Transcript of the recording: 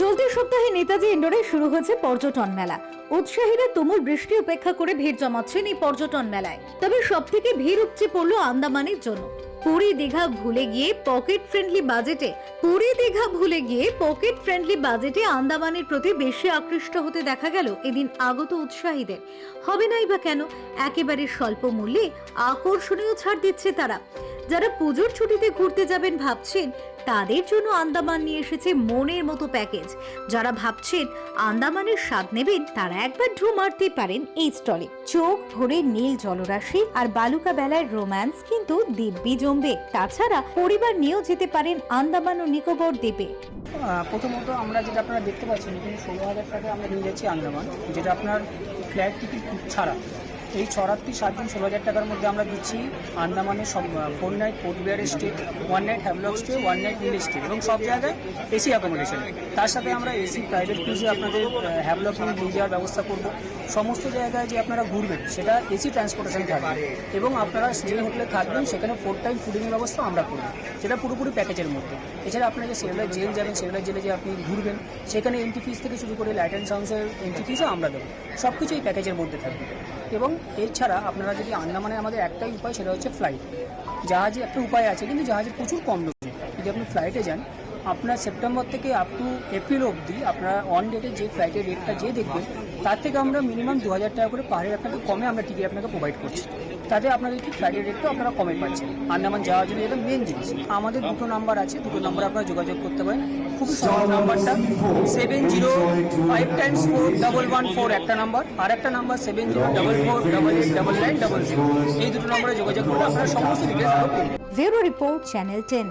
চলতি সপ্তাহে নেতাজি ইন্ডোরে শুরু হয়েছে পর্যটন মেলা। উৎসাহীরা তুমুল বৃষ্টি উপেক্ষা করে ভিড় জমাচ্ছেন এই পর্যটন মেলায়। তবে সব থেকে ভিড় উপচে পড়ল আন্দামানের জন্য। পুরী দীঘা ভুলে গিয়ে পকেট ফ্রেন্ডলি বাজেটে পুরী দীঘা ভুলে গিয়ে পকেট ফ্রেন্ডলি বাজেটে আন্দামানের প্রতি বেশি আকৃষ্ট হতে দেখা গেল এদিন আগত উৎসাহীদের। হবে নাই বা কেন? একেবারে স্বল্প মূল্যে আকর্ষণীয় ছাড় দিচ্ছে তারা। যারা পুজোর ছুটিতে ঘুরতে যাবেন ভাবছেন, তাদের জন্য আন্দামান নিয়ে এসেছে মনের মতো প্যাকেজ। যারা ভাবছেন আন্দামানের স্বাদ নেবেন, তারা একবার ঢু মারতে পারেন এই স্টলে। চোখ ভরে নীল জলরাশি আর বালুকা বেলার রোম্যান্স কিন্তু দিব্যি জমবে। তাছাড়া পরিবার নিয়েও যেতে পারেন আন্দামান ও নিকোবর দ্বীপে। প্রথমত আমরা যেটা আপনারা দেখতে পাচ্ছেন, এখানে ষোলো হাজার টাকা আমরা নিয়ে যাচ্ছি আন্দামান, যেটা আপনার ফ্ল্যাট টিকিট ছাড়া। এই ছরাত্রি সাত দিন ষোলো হাজার টাকার মধ্যে আমরা দিচ্ছি আন্দামানের সব ফোর নাইট বিয়ার stay, one night Havelock stay, one night hill stay এবং সব জায়গায় এসি অ্যাকোমোডেশন তার সাথে আমরা এসি প্রাইভেট ক্রুজে আপনাদের হ্যাভলক নিয়ে যাওয়ার ব্যবস্থা করব। সমস্ত জায়গায় যে আপনারা ঘুরবেন, সেটা এসি ট্রান্সপোর্টেশন থাকবে এবং আপনারা যে হোটেলে থাকবেন, সেখানে ফোর টাইম ফুডিংয়ের ব্যবস্থা আমরা করব। সেটা পুরোপুরি প্যাকেজের মধ্যে। এছাড়া আপনারা যে সেভলার জেল যাবেন সেভলার জেলে যে আপনি ঘুরবেন, সেখানে এন্ট্রি ফিস থেকে শুরু করে লাইট অ্যান্ড সাউন্ডসের এন্ট্রি ফিসও আমরা দেবো। সব কিছু এই প্যাকেজের মধ্যে থাকবে। এবং এছাড়া আপনারা যদি আন্দামানে আমাদের একটাই উপায়, সেটা হচ্ছে ফ্লাইট জাহাজে একটা উপায় আছে, কিন্তু জাহাজে প্রচুর কম লোক। যদি আপনি ফ্লাইটে যান আপনার সেপ্টেম্বর থেকে আপ টু এপ্রিল অবধি আপনারা অন ডেটে যে ফ্লাইটের রেটটা যে দেখবেন, তার থেকে আমরা মিনিমাম দু হাজার টাকা করে পাহাড়ের আপনাকে কমে আমরা টিকিট আপনাকে প্রোভাইড করছি। তাতে আপনাদের কি ফ্লাইটের রেটটা আপনারা কমে পাচ্ছেন। আন্দামান যাওয়ার জন্য এটা মেন জিনিস। আমাদের দুটো নাম্বার আছে, দুটো নাম্বার আপনারা যোগাযোগ করতে পারেন। খুব সহজ নাম্বারটা seven zero five times four double one four একটা নাম্বার আর একটা number seven zero double four double eight double nine double zero এই দুটো নম্বরে যোগাযোগ করে আপনারা সমস্ত details. Bureau report channel ten